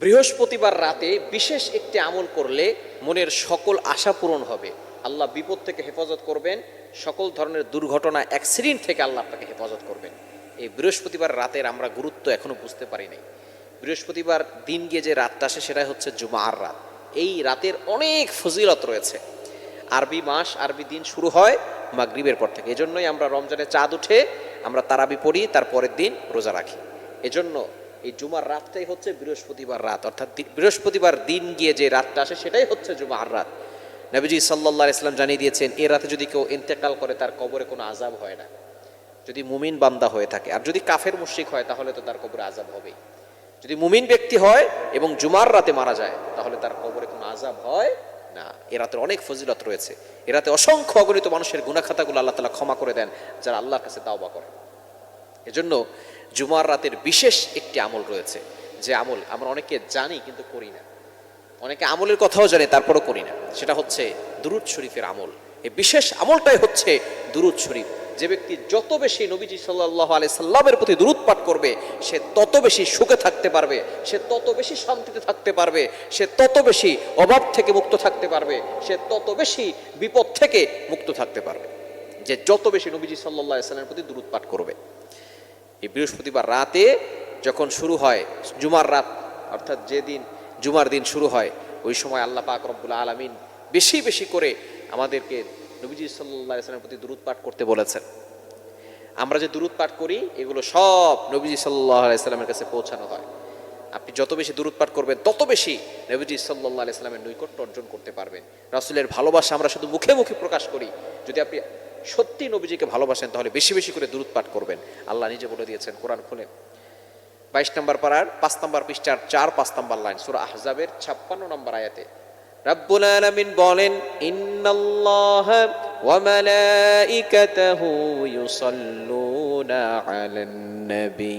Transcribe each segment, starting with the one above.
বৃহস্পতিবার রাতে বিশেষ একটি আমল করলে মনের সকল আশা পূরণ হবে। আল্লাহ বিপদ থেকে হেফাজত করবেন, সকল ধরনের দুর্ঘটনা, অ্যাক্সিডেন্ট থেকে আল্লাহ আপনাকে হেফাজত করবেন। এই বৃহস্পতিবার রাতের আমরা গুরুত্ব এখনও বুঝতে পারি নাই। বৃহস্পতিবার দিন গিয়ে যে রাতটা আসে সেটাই হচ্ছে জুমার রাত। এই রাতের অনেক ফজিলত রয়েছে। আরবি মাস, আরবি দিন শুরু হয় মাগরিবের পর থেকে। এজন্যই আমরা রমজানে চাঁদ উঠে আমরা তারাবি পড়ি তার পরের দিন রোজা রাখি। এজন্য এই জুমার রাতটাই হচ্ছে বৃহস্পতিবার রাত। অর্থাৎ বৃহস্পতিবার দিন গিয়ে যে রাতটা আসে, সেটাই হচ্ছে জুমার রাত। নবীজি সাল্লাহ ইসলাম জানিয়ে দিয়েছেন, এ রাতে যদি কেউ ইন্তেকাল করে, তার কবরে কোনো আজাব হয় না। যদি মুমিন বান্দা হয়ে থাকে, আর যদি কাফের মুশরিক হয়, তাহলে তো তার কবরে আজাব হবেই। যদি মুমিন ব্যক্তি হয় এবং জুমার রাতে মারা যায়, তাহলে তার কবরে কোনো আজাব হয় না। এ রাতের অনেক ফজিলত রয়েছে। এ রাতে অসংখ্য অগণিত মানুষের গুণাখাতাগুলো আল্লাহ তালা ক্ষমা করে দেন, যারা আল্লাহর কাছে তাওবা করে। এজন্য জুমার রাতের বিশেষ একটি আমল রয়েছে। যে আমল আমরা অনেকে জানি কিন্তু করি না। অনেকে আমলের কথাও জানে, তারপরও করি না। সেটা হচ্ছে দুরুদ শরীফের আমল। এই বিশেষ আমলটাই হচ্ছে দুরুদ শরীফ। যে ব্যক্তি যত বেশি নবীজি সাল্লাহ আলি সাল্লামের প্রতি দুরুদ পাঠ করবে, সে তত বেশি সুখে থাকতে পারবে, সে তত বেশি শান্তিতে থাকতে পারবে, সে তত বেশি অভাব থেকে মুক্ত থাকতে পারবে, সে তত বেশি বিপদ থেকে মুক্ত থাকতে পারবে। যে যত বেশি নবীজি সাল্লাহ সাল্লামের প্রতি দুরুদ পাঠ করবে। এই বৃহস্পতিবার রাতে যখন শুরু হয় জুমার রাত, অর্থাৎ যেদিন জুমার দিন শুরু হয়, ওই সময় আল্লাহ পাক রব্বুল আলমিন বেশি বেশি করে আমাদেরকে নবীজি সাল্লাহ ইসলামের প্রতি দূরত পাঠ করতে বলেছেন। আমরা যে দূরত পাঠ করি, এগুলো সব নবীজি সাল্লাহ আলাইস্লামের কাছে পৌঁছানো হয়। আপনি যত বেশি দূরত করবেন, তত বেশি নবীজি সাল্লাহ আলাইস্লামের নৈকট্য অর্জন করতে পারবেন। রাসুলের ভালোবাসা আমরা শুধু মুখে মুখে প্রকাশ করি। যদি আপনি সত্যি নবীজিকে ভালোবাসেন, তাহলে বেশি বেশি করে দূরত করবেন। আল্লাহ নিজে বলে দিয়েছেন, কোরআন খুলে। বাইশ নম্বর পাড়ার, পাঁচ নম্বর পৃষ্ঠার চার, পাঁচ নম্বর লাইন, সুরা আহজাবের ছাপ্পান্ন নম্বর আয়াতে। রব্বুল আলামিন বলেন, ইন্নাল্লাহ মালাইকাতাহু ইউসাল্লুনা আলান নবী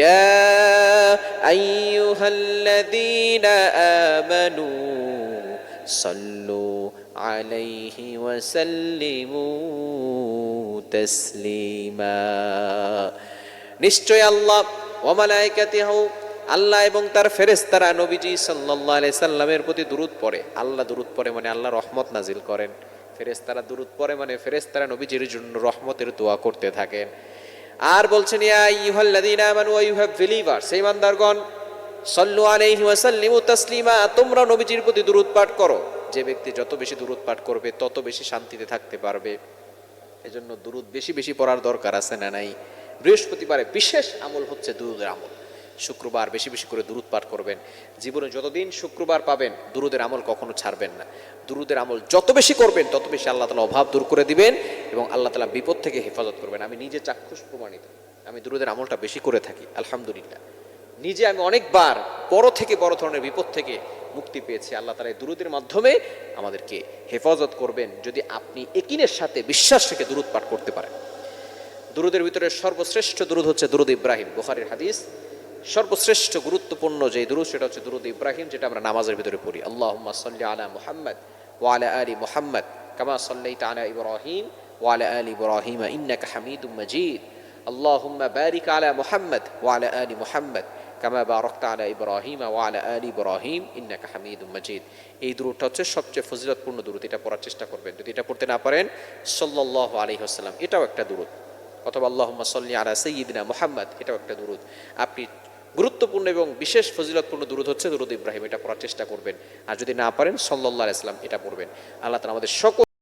ইয়া আইয়ুহাল্লাযীনা আমানু সাল্লু আলাইহি ওয়া সাল্লিমু তাসলিমা নিশ্চয় আল্লাহ ওমালাইকাতিহু আল্লাহ এবং তার ফেরেশতারা নবীজি আলাইহি সাল্লামের প্রতি দুরূদ পড়ে। আল্লাহ দুরূদ পড়ে মানে আল্লাহ রহমত নাজিল করেন। ফেরেশতারা দুরূদ পড়ে মানে ফেরেশতারা নবীজির জন্য রহমতের দোয়া করতে থাকেন। আর বলছেন, ইয়া আইয়ুহাল্লাযীনা আমানু, ওয়া ইউ হ্যাভ বিলিভার্স সেই ইমানদারগণ, সল্লু আলাইহি ওয়া সাল্লিমু তাসলিমা, তোমরা নবীজির প্রতি দুরূদ পাঠ করো। যে ব্যক্তি যত বেশি দুরূদ পাঠ করবে, তত বেশি শান্তিতে থাকতে পারবে। এজন্য দুরুদ বেশি বেশি পড়ার দরকার আছে না নাই? বৃহস্পতিবারে বিশেষ আমল হচ্ছে দুরুদের আমল। শুক্রবার বেশি বেশি করে দুরুদ পাঠ করবেন। জীবনে যতদিন শুক্রবার পাবেন, দুরুদের আমল কখনো ছাড়বেন না। দুরুদের আমল যত বেশি করবেন, তত বেশি আল্লাহ তালা অভাব দূর করে দিবেন এবং আল্লাহ তালা বিপদ থেকে হেফাজত করবেন। আমি নিজে চাক্ষুষ প্রমাণিত। আমি দুরুদের আমলটা বেশি করে থাকি, আলহামদুলিল্লাহ। নিজে আমি অনেকবার বড় থেকে বড় ধরনের বিপদ থেকে মুক্তি পেয়েছি। আল্লাহ তালা এই দুরুদের মাধ্যমে আমাদেরকে হেফাজত করবেন যদি আপনি একিনের সাথে বিশ্বাস থেকে দুরুদ পাঠ করতে পারেন। দুরুদের ভিতরে সর্বশ্রেষ্ঠ দুরুদ হচ্ছে দুরুদ ইব্রাহিম। বুখারির হাদিস সর্বশ্রেষ্ঠ গুরুত্বপূর্ণ যে দুরুদ সেটা হচ্ছে দুরুদ ইব্রাহিম যেটা আমরা নামাজের ভিতরে পড়ি আল্লাহ সাল্লি আলা মুহাম্মদ ওয়ালা আলী মুহাম্মদ কামা সাল্লাই তালা ইব্রাহিম ওয়ালা আলী ইব্রাহিম ইন্নাকা হামিদুম মজিদ اللهم بارك على محمد وعلى آل محمد কামা বারকতা আলা ইব্রাহিম ওয়ালা আলী ইব্রাহিম ইন্নাকা হামিদুম মাজিদ এই দূরটা হচ্ছে সবচেয়ে ফজিলতপূর্ণ দূরত এটা পড়ার চেষ্টা করবেন যদি এটা পড়তে না পারেন সাল্লাল্লাহু আলাইহি ওয়াসাল্লাম এটাও একটা দূরত অথবা আল্লাহুম্মা সাল্লি আলা সাইয়্যিদিনা মুহাম্মদ এটাও একটা দূরত আপনি গুরুত্বপূর্ণ এবং বিশেষ ফজিলতপূর্ণ দূরত হচ্ছে দুরুদ ইব্রাহিম, এটা পড়ার চেষ্টা করবেন। আর যদি না পারেন সল্লাহ ইসলাম এটা পড়বেন। আল্লাহ তালা আমাদের সকল